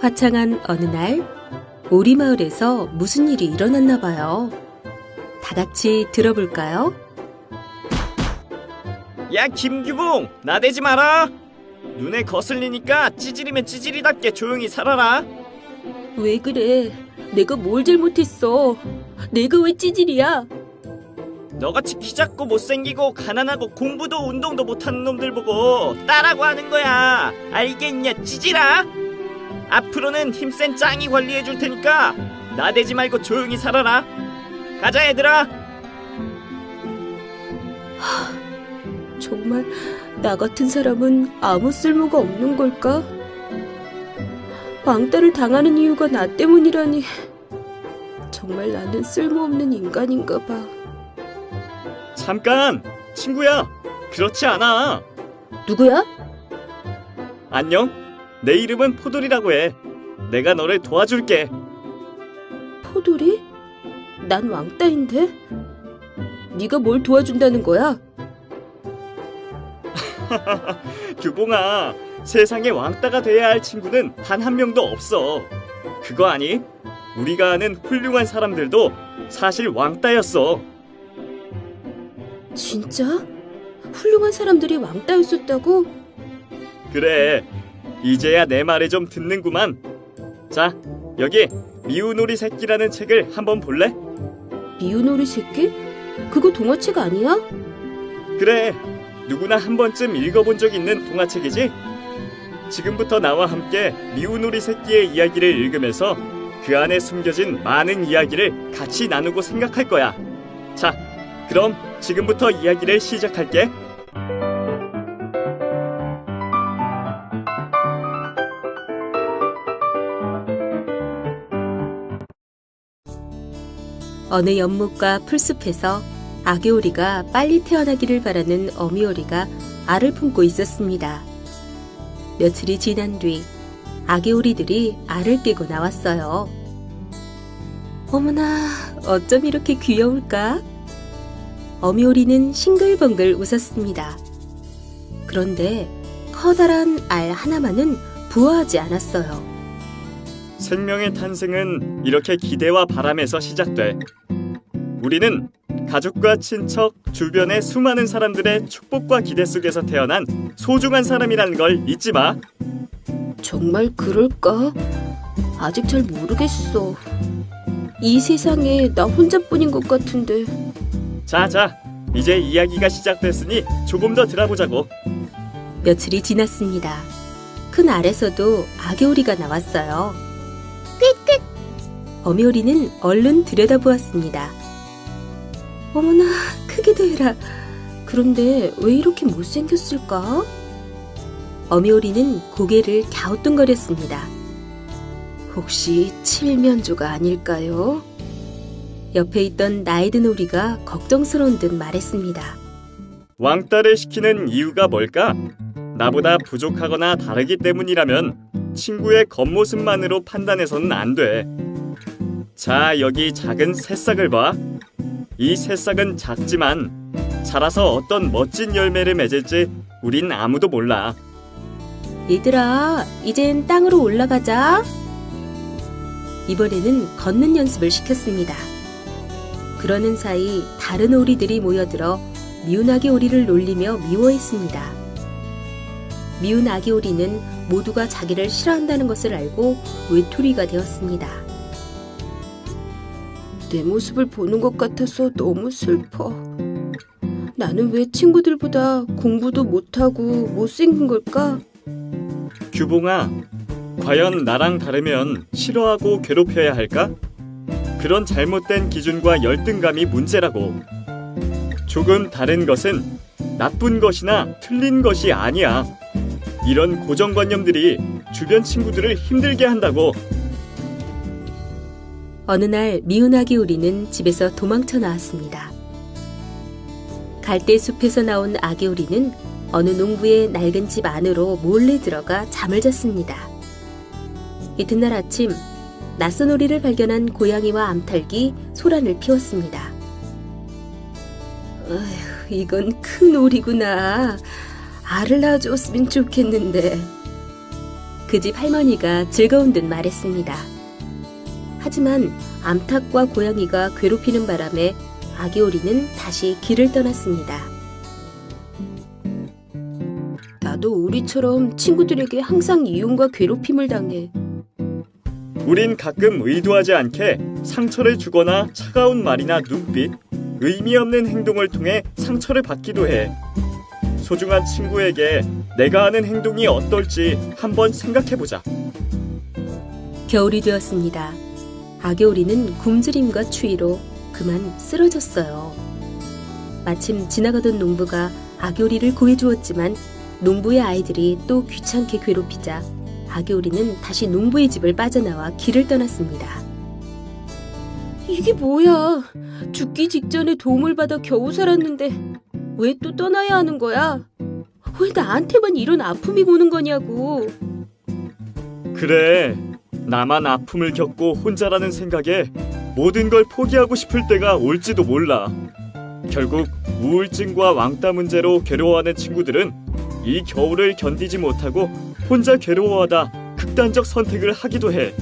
화창한 어느 날 오리 마을에서 무슨 일이 일어났나 봐요. 다 같이 들어볼까요? 야 김규봉 나대지 마라 눈에 거슬리니까 찌질이면 찌질이답게 조용히 살아라 왜 그래? 내가 뭘 잘못했어? 내가 왜 찌질이야? 너같이 키 작고 못생기고 가난하고 공부도 운동도 못하는 놈들 보고 따라고 하는 거야 알겠냐 찌질아 앞으로는 힘센 짱이 관리해 줄 테니까 나대지 말고 조용히 살아라 가자 얘들아 정말 나 같은 사람은 아무 쓸모가 없는 걸까? 왕따를 당하는 이유가 나 때문이라니. 정말 나는 쓸모없는 인간인가 봐. 잠깐 친구야 그렇지 않아 누구야? 안녕 내 이름은 포돌이라고 해 내가 너를 도와줄게 포돌이? 난 왕따인데? 네가 뭘 도와준다는 거야? 규봉아, 세상에 왕따가 돼야 할 친구는 단 한 명도 없어. 그거 아니? 우리가 아는 훌륭한 사람들도 사실 왕따였어. 진짜? 훌륭한 사람들이 왕따였었다고? 그래, 이제야 내 말을 좀 듣는구만. 자, 여기 미우놀이 새끼라는 책을 한번 볼래? 미우놀이 새끼? 그거 동화책 아니야? 그래, 누구나 한 번쯤 읽어본 적 있는 동화책이지? 지금부터 나와 함께 미우놀이 새끼의 이야기를 읽으면서 그 안에 숨겨진 많은 이야기를 같이 나누고 생각할 거야. 자, 그럼 지금부터 이야기를 시작할게. 어느 연못과 풀숲에서 아기오리가 빨리 태어나기를 바라는 어미오리가 알을 품고 있었습니다. 며칠이 지난 뒤 아기오리들이 알을 깨고 나왔어요. 어머나, 어쩜 이렇게 귀여울까? 어미오리는 싱글벙글 웃었습니다. 그런데 커다란 알 하나만은 부화하지 않았어요. 생명의 탄생은 이렇게 기대와 바람에서 시작돼. 우리는 가족과 친척, 주변의 수많은 사람들의 축복과 기대 속에서 태어난 소중한 사람이라는 걸 잊지 마. 정말 그럴까? 아직 잘 모르겠어. 이 세상에 나 혼자뿐인 것 같은데. 자, 자, 이제 이야기가 시작됐으니 조금 더 들어보자고. 며칠이 지났습니다. 큰 알에서도 아기오리가 나왔어요. 어미오리는 얼른 들여다보았습니다. 어머나, 크기도 해라. 그런데 왜 이렇게 못생겼을까? 어미오리는 고개를 갸우뚱거렸습니다. 혹시 칠면조가 아닐까요? 옆에 있던 나이든 오리가 걱정스러운 듯 말했습니다. 왕따를 시키는 이유가 뭘까? 나보다 부족하거나 다르기 때문이라면 친구의 겉모습만으로 판단해서는 안 돼. 자, 여기 작은 새싹을 봐. 이 새싹은 작지만 자라서 어떤 멋진 열매를 맺을지 우린 아무도 몰라. 얘들아, 이젠 땅으로 올라가자. 이번에는 걷는 연습을 시켰습니다. 그러는 사이 다른 오리들이 모여들어 미운 아기 오리를 놀리며 미워했습니다. 미운 아기 오리는 모두가 자기를 싫어한다는 것을 알고 외톨이가 되었습니다. 내 모습을 보는 것 같아서 너무 슬퍼. 나는 왜 친구들보다 공부도 못하고 못생긴 걸까? 규봉아, 과연 나랑 다르면 싫어하고 괴롭혀야 할까? 그런 잘못된 기준과 열등감이 문제라고. 조금 다른 것은 나쁜 것이나 틀린 것이 아니야. 이런 고정관념들이 주변 친구들을 힘들게 한다고. 어느 날 미운 아기 오리는 집에서 도망쳐 나왔습니다. 갈대 숲에서 나온 아기 오리는 어느 농부의 낡은 집 안으로 몰래 들어가 잠을 잤습니다. 이튿날 아침 낯선 오리를 발견한 고양이와 암탉이 소란을 피웠습니다. 어휴, 이건 큰 오리구나. 알을 낳아줬으면 좋겠는데. 그 집 할머니가 즐거운 듯 말했습니다. 하지만 암탉과 고양이가 괴롭히는 바람에 아기 오리는 다시 길을 떠났습니다. 나도 우리처럼 친구들에게 항상 이용과 괴롭힘을 당해. 우린 가끔 의도하지 않게 상처를 주거나 차가운 말이나 눈빛, 의미 없는 행동을 통해 상처를 받기도 해. 소중한 친구에게 내가 하는 행동이 어떨지 한번 생각해보자. 겨울이 되었습니다. 아기 오리는 굶주림과 추위로 그만 쓰러졌어요. 마침 지나가던 농부가 아기 오리를 구해주었지만 농부의 아이들이 또 귀찮게 괴롭히자 아기 오리는 다시 농부의 집을 빠져나와 길을 떠났습니다. 이게 뭐야? 죽기 직전에 도움을 받아 겨우 살았는데 왜 또 떠나야 하는 거야? 왜 나한테만 이런 아픔이 오는 거냐고. 그래, 나만 아픔을 겪고 혼자라는 생각에 모든 걸 포기하고 싶을 때가 올지도 몰라. 결국 우울증과 왕따 문제로 괴로워하는 친구들은 이 겨울을 견디지 못하고 혼자 괴로워하다 극단적 선택을 하기도 해.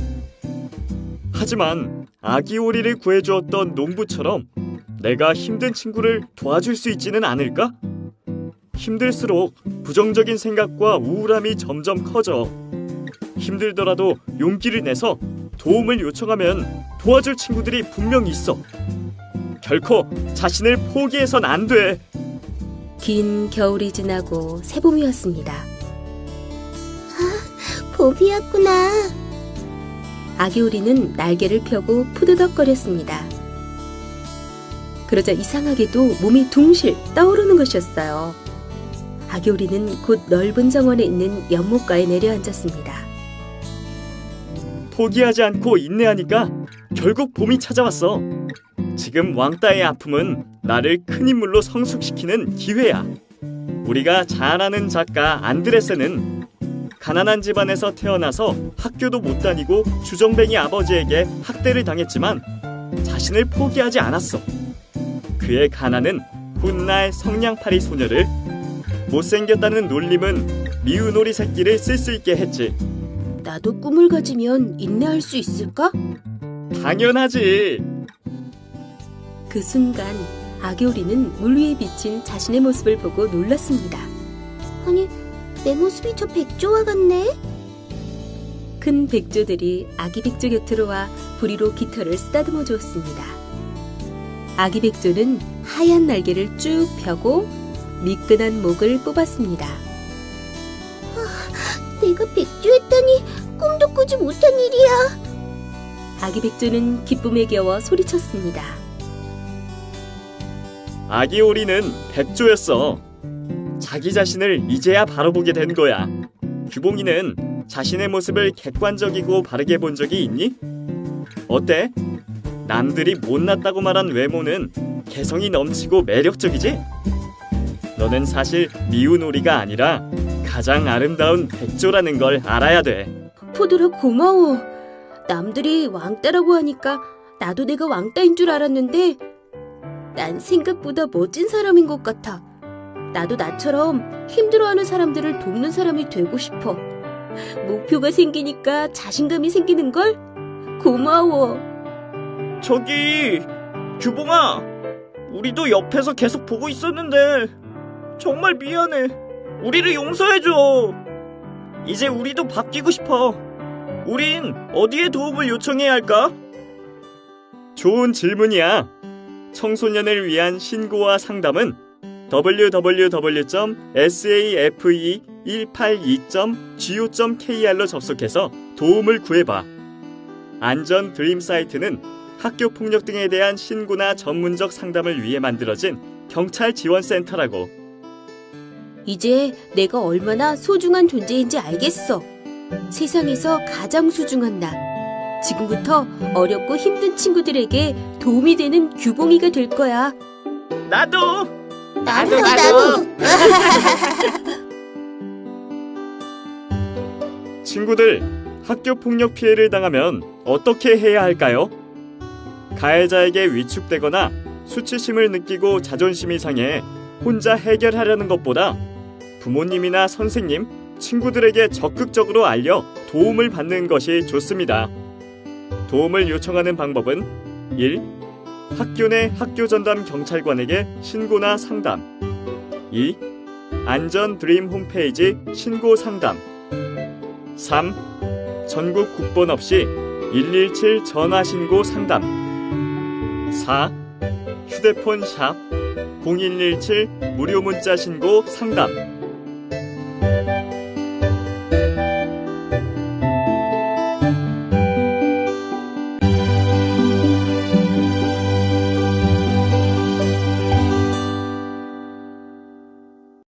하지만 아기 오리를 구해주었던 농부처럼 내가 힘든 친구를 도와줄 수 있지는 않을까? 힘들수록 부정적인 생각과 우울함이 점점 커져. 힘들더라도 용기를 내서 도움을 요청하면 도와줄 친구들이 분명히 있어. 결코 자신을 포기해선 안 돼. 긴 겨울이 지나고 새봄이 왔습니다. 봄이었구나. 아기 오리는 날개를 펴고 푸드덕거렸습니다. 그러자 이상하게도 몸이 둥실 떠오르는 것이었어요. 아기 오리는 곧 넓은 정원에 있는 연못가에 내려앉았습니다. 포기하지 않고 인내하니까 결국 봄이 찾아왔어. 지금 왕따의 아픔은 나를 큰 인물로 성숙시키는 기회야. 우리가 잘 아는 작가 안드레센은 가난한 집안에서 태어나서 학교도 못 다니고 주정뱅이 아버지에게 학대를 당했지만 자신을 포기하지 않았어. 그의 가난은 훗날 성냥팔이 소녀를 못생겼다는 놀림은 미운 오리 새끼를 쓸 수 있게 했지. 나도 꿈을 가지면 인내할 수 있을까? 당연하지. 그 순간 아기 오리는 물 위에 비친 자신의 모습을 보고 놀랐습니다. 아니, 내 모습이 저 백조와 같네. 큰 백조들이 아기 백조 곁으로 와 부리로 깃털을 쓰다듬어 주었습니다. 아기 백조는 하얀 날개를 쭉 펴고 미끈한 목을 뽑았습니다. 내가 백조였다니 꾸지 못한 일이야. 아기 백조는 기쁨에 겨워 소리쳤습니다. 아기 오리는 백조였어. 자기 자신을 이제야 바로 보게 된 거야. 규봉이는 자신의 모습을 객관적이고 바르게 본 적이 있니? 어때? 남들이 못났다고 말한 외모는 개성이 넘치고 매력적이지? 너는 사실 미운 오리가 아니라 가장 아름다운 백조라는 걸 알아야 돼. 포도라 고마워. 남들이 왕따라고 하니까 나도 내가 왕따인 줄 알았는데 난 생각보다 멋진 사람인 것 같아. 나도 나처럼 힘들어하는 사람들을 돕는 사람이 되고 싶어. 목표가 생기니까 자신감이 생기는 걸? 고마워. 저기 규봉아, 우리도 옆에서 계속 보고 있었는데 정말 미안해. 우리를 용서해줘. 이제 우리도 바뀌고 싶어. 우린 어디에 도움을 요청해야 할까? 좋은 질문이야. 청소년을 위한 신고와 상담은 www.safe182.go.kr로 접속해서 도움을 구해봐. 안전 드림 사이트는 학교 폭력 등에 대한 신고나 전문적 상담을 위해 만들어진 경찰 지원 센터라고. 이제 내가 얼마나 소중한 존재인지 알겠어. 세상에서 가장 소중한 나. 지금부터 어렵고 힘든 친구들에게 도움이 되는 규봉이가 될 거야. 나도 나도, 나도. 친구들 학교 폭력 피해를 당하면 어떻게 해야 할까요? 가해자에게 위축되거나 수치심을 느끼고 자존심이 상해 혼자 해결하려는 것보다 부모님이나 선생님, 친구들에게 적극적으로 알려 도움을 받는 것이 좋습니다. 도움을 요청하는 방법은 1. 학교 내 학교 전담 경찰관에게 신고나 상담 2. 안전 드림 홈페이지 신고 상담 3. 전국 국번 없이 117 전화 신고 상담 4. 휴대폰 샵 0117 무료 문자 신고 상담